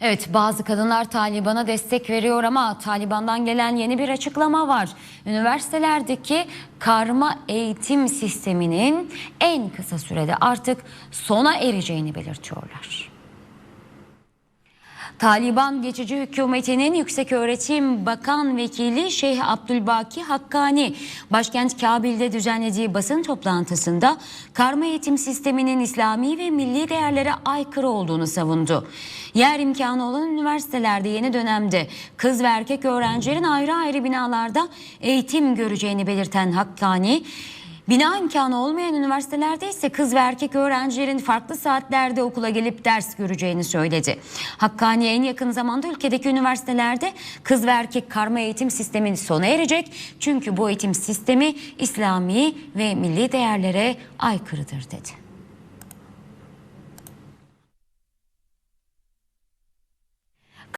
Evet bazı kadınlar Taliban'a destek veriyor ama Taliban'dan gelen yeni bir açıklama var. Üniversitelerdeki karma eğitim sisteminin en kısa sürede artık sona ereceğini belirtiyorlar. Taliban geçici hükümetinin Yükseköğretim Bakan Vekili Şeyh Abdülbaki Hakkani başkent Kabil'de düzenlediği basın toplantısında karma eğitim sisteminin İslami ve milli değerlere aykırı olduğunu savundu. Yer imkanı olan üniversitelerde yeni dönemde kız ve erkek öğrencilerin ayrı ayrı binalarda eğitim göreceğini belirten Hakkani Bina imkanı olmayan üniversitelerde ise kız ve erkek öğrencilerin farklı saatlerde okula gelip ders göreceğini söyledi. Hakkani en yakın zamanda ülkedeki üniversitelerde kız ve erkek karma eğitim sistemi sona erecek. Çünkü bu eğitim sistemi İslami ve milli değerlere aykırıdır dedi.